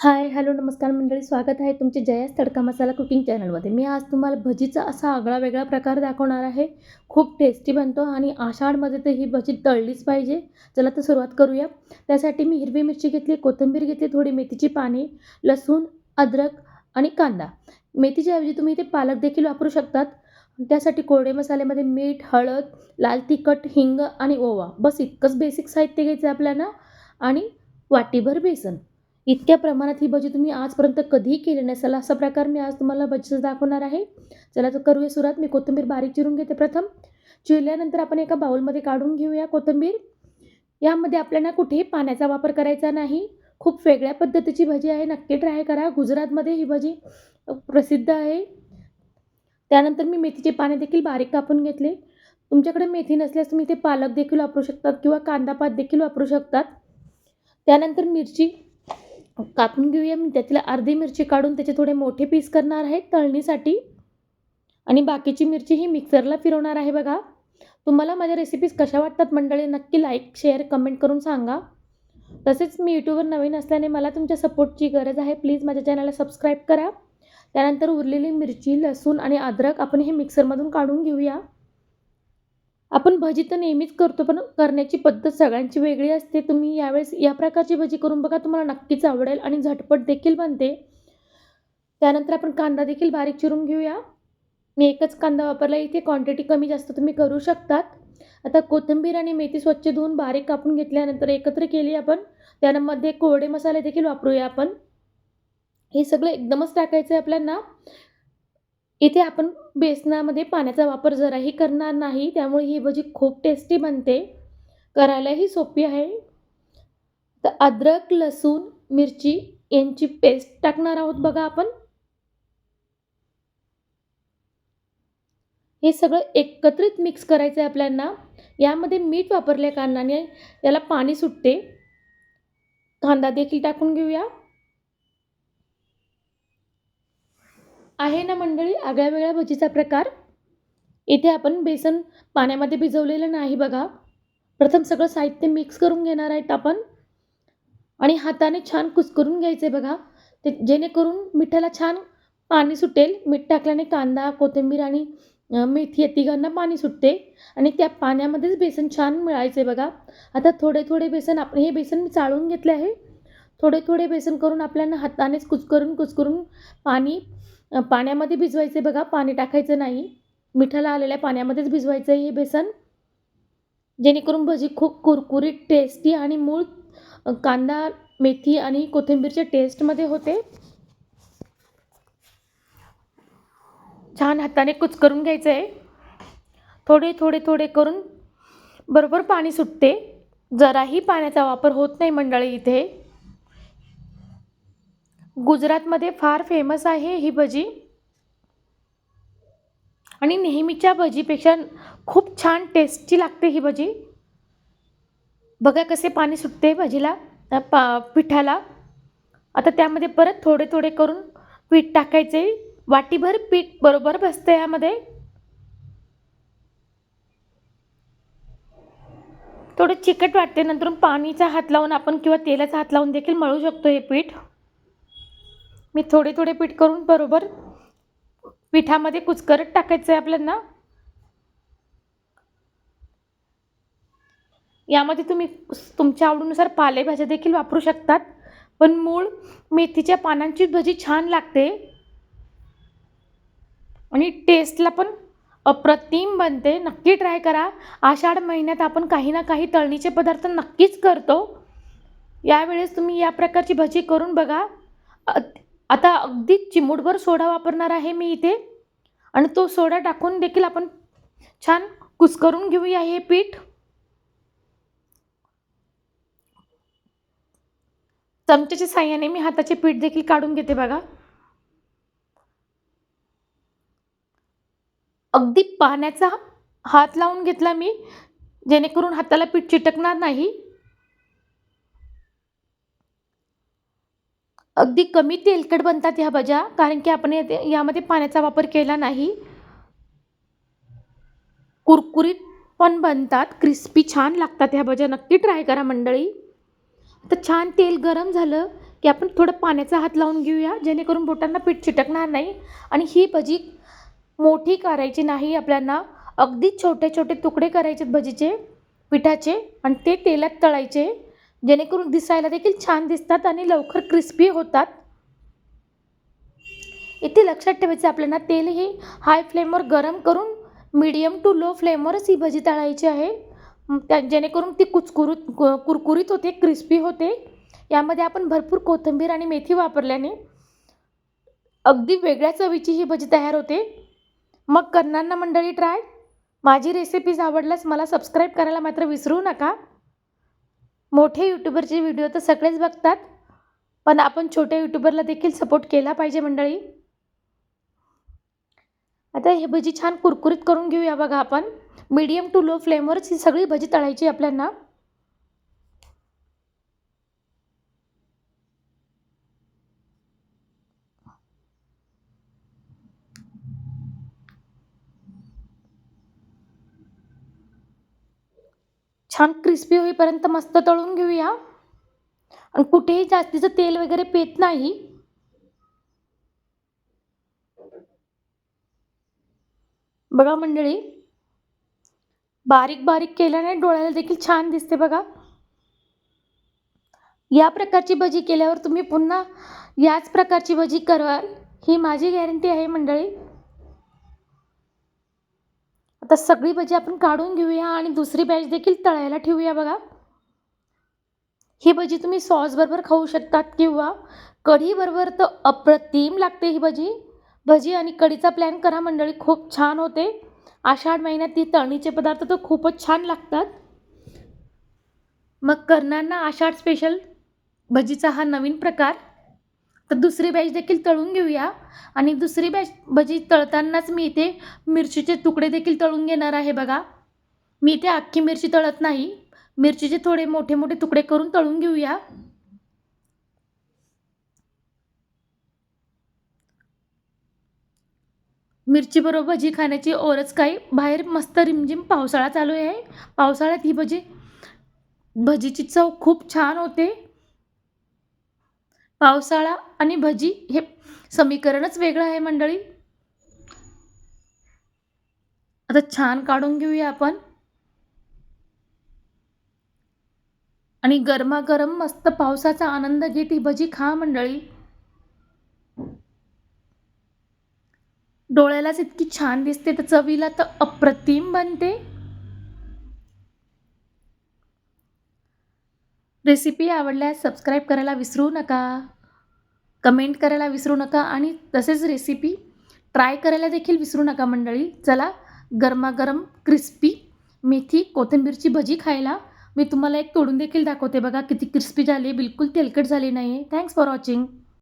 Hi hello नमस्कार मंडळी स्वागत आहे तुमचे जयास तडका मसाला कुकिंग चॅनलमध्ये. मी आज तुम्हाला भजीचा असा आगळा वेगळा प्रकार दाखवणार आहे. खूप टेस्टी बनतो आणि आषाढमध्ये तर ही भजी तळलीच पाहिजे. चला तर सुरुवात करूया. त्यासाठी मी हिरवी मिरची घेतली कोथिंबीर घेतली थोडी मेथीची पाने लसूण अद्रक आणि कांदा. मेथीच्या ऐवजी तुम्ही इथे पालक देखील वापरू शकतात. त्यासाठी कोरडे मसाल्यामध्ये मीठ हळद लाल तिखट हिंग आणि ओवा. बस इतकंच बेसिक साहित्य घ्यायचं आहे आपल्याला. आणि वाटीभर बेसन. इतक्या प्रमाणात ही भजी तुम्ही आजपर्यंत कधीही केली नसेल असा प्रकार मी आज तुम्हाला भजीचं दाखवणार आहे. चला तर करूया सुरुवात. मी कोथिंबीर बारीक चिरून घेते प्रथम. चिरल्यानंतर आपण एका बाउलमध्ये काढून घेऊया कोथिंबीर. यामध्ये आपल्याला कुठेही पाण्याचा वापर करायचा नाही. खूप वेगळ्या पद्धतीची भजी आहे. नक्की ट्राय करा. गुजरातमध्ये ही भजी प्रसिद्ध आहे. त्यानंतर मी मेथीचे पाने देखील बारीक कापून घेतले. तुमच्याकडे मेथी नसल्यास तुम्ही ते पालक देखील वापरू शकतात किंवा कांदा पात देखील वापरू शकतात. त्यानंतर मिरची. कापून घेऊया मी. त्यातील अर्धी मिरची काढून त्याचे थोडे मोठे पीस करणार आहे तळणीसाठी. आणि बाकीची मिरची ही मिक्सरला फिरवणार आहे बघा. तुम्हाला माझ्या रेसिपीज कशा वाटतात मंडळी नक्की लाईक शेअर कमेंट करून सांगा. तसेच मी यूट्यूबवर नवीन असल्याने मला तुमच्या सपोर्टची गरज आहे. प्लीज माझ्या चॅनलला सबस्क्राईब करा. त्यानंतर उरलेली मिरची लसूण आणि अद्रक आपण हे मिक्सरमधून काढून घेऊया. आपण भजी तर नेहमीच करतो पण करण्याची पद्धत सगळ्यांची वेगळी असते. तुम्ही यावेळेस या प्रकारची भजी करून बघा तुम्हाला नक्कीच आवडेल आणि झटपट देखील बनते. त्यानंतर आपण कांदा देखील बारीक चिरून घेऊया. मी एकच कांदा वापरला इथे क्वांटिटी कमी जास्त तुम्ही करू शकतात. आता कोथिंबीर आणि मेथी स्वच्छ धुवून बारीक कापून घेतल्यानंतर एकत्र केली आपण. त्यामध्ये कोरडे मसाले देखील वापरूया आपण. हे सगळं एकदमच टाकायचं आहे आपल्यांना इथे आपण बेसनामध्ये पाण्याचा वापर जराही करणार नाही त्यामुळे ही भजी खूप टेस्टी बनते. करायलाही सोपी आहे. तर अद्रक लसूण मिरची यांची पेस्ट टाकणार आहोत बघा आपण. हे सगळं एकत्रित मिक्स करायचं आहे आपल्याला यामध्ये मीठ वापरल्या कारणाने याला पाणी सुटते. कांदा देखील टाकून घेऊया. आहे ना मंडळी? आगळ्या वेगळ्या भजीचा प्रकार? इथे आपण बेसन पाण्यामध्ये भिजवलेलं नाही बघा. प्रथम सगळं साहित्य मिक्स करून घेणार आहेत आपण. आणि हाताने छान कुस्करून घ्यायचे बघा. ते जेणेकरून मिठाला छान पाणी सुटेल. मीठ टाकल्याने कांदा कोथिंबीर आणि मेथी या तिघांना पाणी सुटते. आणि त्या पाण्यामध्येच बेसन छान मिळायचे बघा. आता थोडे थोडे बेसन आपण हे बेसन मी चाळून घेतले आहे. थोडे थोडे बेसन करून आपल्याला हातानेच कुचकरून कुचकरून पाणी पाण्यामध्ये भिजवायचे बघा पाणी टाकायचं नाही. मिठाला आलेल्या पाण्यामध्येच भिजवायचं आहे हे बेसन. जेणेकरून भजी खूप कुरकुरीत टेस्टी आणि मूळ कांदा मेथी आणि कोथिंबीरच्या टेस्टमध्ये होते. छान हाताने कुचकरून घ्यायचं आहे थोडे थोडे थोडे करून बरोबर पाणी सुटते. जराही पाण्याचा वापर होत नाही मंडळी इथे. गुजरातमध्ये फार फेमस आहे ही भजी. आणि नेहमीच्या भजीपेक्षा खूप छान टेस्टी लागते ही भजी. बघा कसे पाणी सुटते भजीला पा पिठाला. आता त्यामध्ये परत थोडे थोडे करून पीठ टाकायचे. वाटीभर पीठ बरोबर बसतं यामध्ये. थोडं चिकट वाटते नंतर पाणीचा हात लावून आपण किंवा तेलाचा हात लावून देखील मळू शकतो हे पीठ. मी थोडे थोडे पीठ करून बरोबर पिठामध्ये कुचकरत टाकायचं आहे आपल्याला. यामध्ये तुम्ही तुमच्या आवडीनुसार पालेभाज्या देखील वापरू शकतात. पण मूळ मेथीच्या पानांची भजी छान लागते. आणि टेस्टला पण अप्रतिम बनते. नक्की ट्राय करा. आषाढ महिन्यात आपण काही ना काही तळणीचे पदार्थ नक्कीच करतो. यावेळेस तुम्ही या प्रकारची भजी करून बघा. आता अगदी चिमूटभर सोडा वापरणार आहे मी इथे. आणि तो सोडा टाकून देखील आपण छान कुस्करून घेऊया हे पीठ. चमच्याच्या साह्याने मी हाताचे पीठ देखील काढून घेते बघा. अगदी पाण्याचा हात लावून घेतला मी जेणेकरून हाताला पीठ चिटकणार नाही. अगदी कमी तेलकट बनतात ह्या भज्या कारण की आपण यामध्ये पाण्याचा वापर केला नाही. कुरकुरीत पण बनतात क्रिस्पी छान लागतात ह्या भज्या. नक्की ट्राय करा मंडळी. तर छान तेल गरम झालं की आपण थोडं पाण्याचा हात लावून घेऊया जेणेकरून बोटांना पीठ चिटकणार नाही. आणि ही भजी मोठी करायची नाही आपल्याला. अगदी छोटे छोटे तुकडे करायचे भजीचे पिठाचे आणि ते तेलात तळायचे. जेणेकरून दिसायला देखील छान दिसतात आणि लवकर क्रिस्पी होतात. इथे लक्षात ठेवायचं आपल्याला तेल हे हाय फ्लेमवर गरम करून मीडियम टू लो फ्लेमवरच ही भजी तळायची आहे. त्या जेणेकरून ती कुचकुरीत कु- कुरकुरीत होते क्रिस्पी होते. यामध्ये आपण भरपूर कोथिंबीर आणि मेथी वापरल्याने अगदी वेगळ्या चवीची ही भजी तयार होते. मग करणार ना मंडळी ट्राय माझी रेसिपीज आवडल्यास मला सबस्क्राईब करायला मात्र विसरू नका. मोठे यूट्यूबरचे व्हिडिओ तर सगळेच बघतात. पण आपण छोट्या यूट्यूबरला देखील सपोर्ट केला पाहिजे मंडळी. आता हे भजी छान कुरकुरीत करून घेऊया बघा आपण. मीडियम टू लो फ्लेमवरच ही सगळी भजी तळायची आपल्याला. छान क्रिस्पी होईपर्यंत मस्त तळून घेऊया. आणि कुठेही जास्तीचं तेल वगैरे पेत नाही. बघा मंडळी बारीक बारीक केल्याने डोळ्याला देखील छान दिसते बघा. या प्रकारची भजी केल्यावर तुम्ही पुन्हा याच प्रकारची भजी कराल ही माझी गॅरंटी आहे मंडळी. आता सगळी भजी आपण काढून घेऊया आणि दुसरी बॅच देखील तळायला ठेवूया बघा. ही भजी तुम्ही सॉसबरोबर खाऊ शकतात किंवा कढीबरोबर तर अप्रतिम लागते ही भजी. भजी आणि कढीचा प्लॅन करा मंडळी खूप छान होते. आषाढ महिन्यात ती तळणीचे पदार्थ तर खूपच छान लागतात. मग करणार ना आषाढ स्पेशल भजीचा हा नवीन प्रकार? तर दुसरी बॅच देखील तळून घेऊया. आणि दुसरी बॅच भजी तळतानाच मी इथे मिरचीचे तुकडे देखील तळून घेणार आहे बघा. मी इथे अख्खी मिरची तळत नाही. मिरचीचे थोडे मोठे मोठे तुकडे करून तळून घेऊया. मिरचीबरोबर भजी खाण्याची ओरच काही बाहेर मस्त रिमझिम पावसाळा चालू आहे. पावसाळ्यात ही भजी भजीची चव खूप छान होते. पावसाळा आणि भजी हे समीकरणच वेगळं आहे मंडळी. आता छान काढून घेऊया आपण. आणि गरमागरम मस्त पावसाचा आनंद घेत ही भजी खा मंडळी. डोळ्यालाच इतकी छान दिसते तर चवीला तर अप्रतिम बनते. रेसिपी आवडल्यास सबस्क्राईब करायला विसरू नका कमेंट करायला विसरू नका आणि तसेच रेसिपी ट्राय करायला देखील विसरू नका मंडळी. चला गरमागरम क्रिस्पी मेथी कोथिंबीरची भजी खायला. मी तुम्हाला एक तोडून देखील दाखवते बघा किती क्रिस्पी झाली बिलकुल तेलकट झाली नाही आहे थँक्स फॉर वॉचिंग